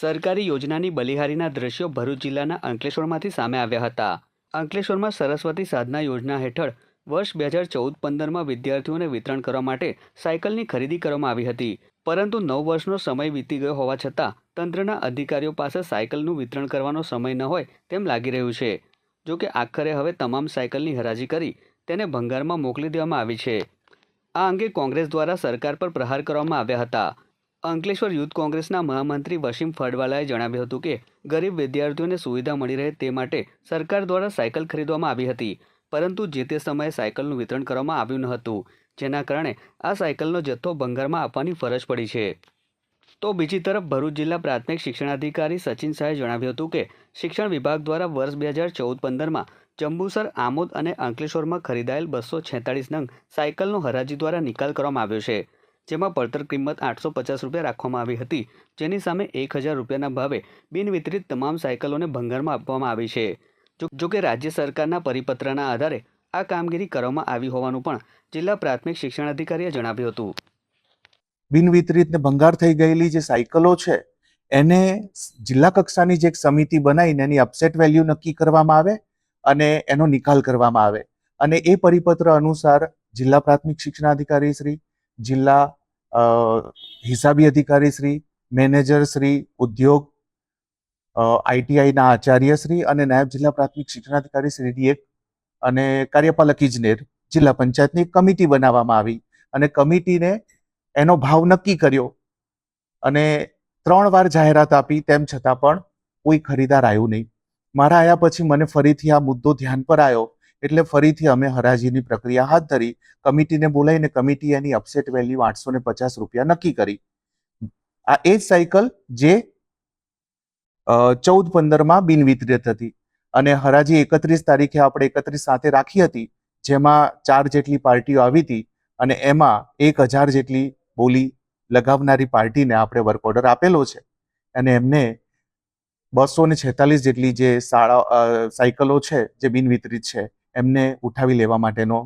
સરકારી યોજનાની બલિહારીના દ્રશ્યો ભરૂચ જિલ્લાના અંકલેશ્વરમાંથી સામે આવ્યા હતા. અંકલેશ્વરમાં સરસ્વતી સાધના યોજના હેઠળ વર્ષ બે હજાર ચૌદ પંદરમાં વિદ્યાર્થીઓને વિતરણ કરવા માટે સાયકલની ખરીદી કરવામાં આવી હતી. પરંતુ નવ વર્ષનો સમય વીતી ગયો હોવા છતાં તંત્રના અધિકારીઓ પાસે સાયકલનું વિતરણ કરવાનો સમય ન હોય તેમ લાગી રહ્યું છે. જો કે આખરે હવે તમામ સાયકલની હરાજી કરી તેને ભંગારમાં મોકલી દેવામાં આવી છે. આ અંગે કોંગ્રેસ દ્વારા સરકાર પર પ્રહાર કરવામાં આવ્યા હતા. અંકલેશ્વર યુથ કોંગ્રેસના મહામંત્રી વસીમ ફળવાલાએ જણાવ્યું હતું કે, ગરીબ વિદ્યાર્થીઓને સુવિધા મળી રહે તે માટે સરકાર દ્વારા સાયકલ ખરીદવામાં આવી હતી, પરંતુ જે તે સમયે સાયકલનું વિતરણ કરવામાં આવ્યું ન હતું, જેના કારણે આ સાયકલનો જથ્થો ભંગારમાં આપવાની ફરજ પડી છે. તો બીજી તરફ ભરૂચ જિલ્લા પ્રાથમિક શિક્ષણાધિકારી સચિન શાહે જણાવ્યું હતું કે, શિક્ષણ વિભાગ દ્વારા વર્ષ બે હજાર ચૌદ પંદરમાં જંબુસર, આમોદ અને અંકલેશ્વરમાં ખરીદાયેલ બસો છેતાળીસ નંગ સાયકલનો હરાજી દ્વારા નિકાલ કરવામાં આવ્યો છે. જેમાં પડતર કિંમત આઠસો પચાસ રૂપિયા રાખવામાં આવી હતી. જેની સામે એક હજાર રૂપિયાના ભાવે બિનવિતરિત તમામ સાયકલોને ભંગારમાં આપવામાં આવી છે. જો કે રાજ્ય સરકારના પરિપત્રના આધારે આ કામગીરી કરવામાં આવી હોવાનું પણ જિલ્લા પ્રાથમિક શિક્ષણ અધિકારીએ જણાવ્યું હતું. બિનવિતરિત ને ભંગાર થઈ ગયેલી જે સાયકલો છે, એને જિલ્લા કક્ષાની જે એક સમિતિ બનાવીને એની અપસેટ વેલ્યુ નક્કી કરવામાં આવે અને એનો નિકાલ કરવામાં આવે. અને એ પરિપત્ર અનુસાર જિલ્લા પ્રાથમિક શિક્ષણાધિકારી શ્રી, જિલ્લા હિસાબી અધિકારી શ્રી, મેનેજર શ્રી, ઉદ્યોગ આઈટીઆઈના આચાર્ય શ્રી અને નાયબ જિલ્લા પ્રાથમિક શિક્ષણાધિકારી શ્રી ડીએક અને કાર્યપાલક ઇજનેર જિલ્લા પંચાયતની કમિટી બનાવવામાં આવી અને કમિટીને એનો ભાવ નક્કી કર્યો અને ત્રણ વાર જાહેરાત આપી તેમ છતાં પણ કોઈ ખરીદાર આવ્યું નહીં. મારા આયા પછી મને ફરીથી આ મુદ્દો ધ્યાન પર આવ્યો એટલે ફરીથી અમે હરાજીની પ્રક્રિયા હાથ ધરી, કમિટીને બોલાવીને કમિટી એની અપસેટ વેલ્યુ આઠસો ને પચાસ રૂપિયા નક્કી કરી. આ એ જ સાયકલ જે ચૌદ પંદરમાં બિનવિતરિત હતી. અને હરાજી એકત્રીસ તારીખે આપણે એકત્રીસ સાથે રાખી હતી, જેમાં ચાર જેટલી પાર્ટીઓ આવી હતી અને એમાં એક હજાર જેટલી બોલી લગાવનારી પાર્ટીને આપણે વર્ક ઓર્ડર આપેલો છે. અને એમને બસો ને છેતાલીસ જેટલી જે શાળા સાયકલો છે, જે બિનવિતરિત છે એમને ઉઠાવી લેવા માટેનો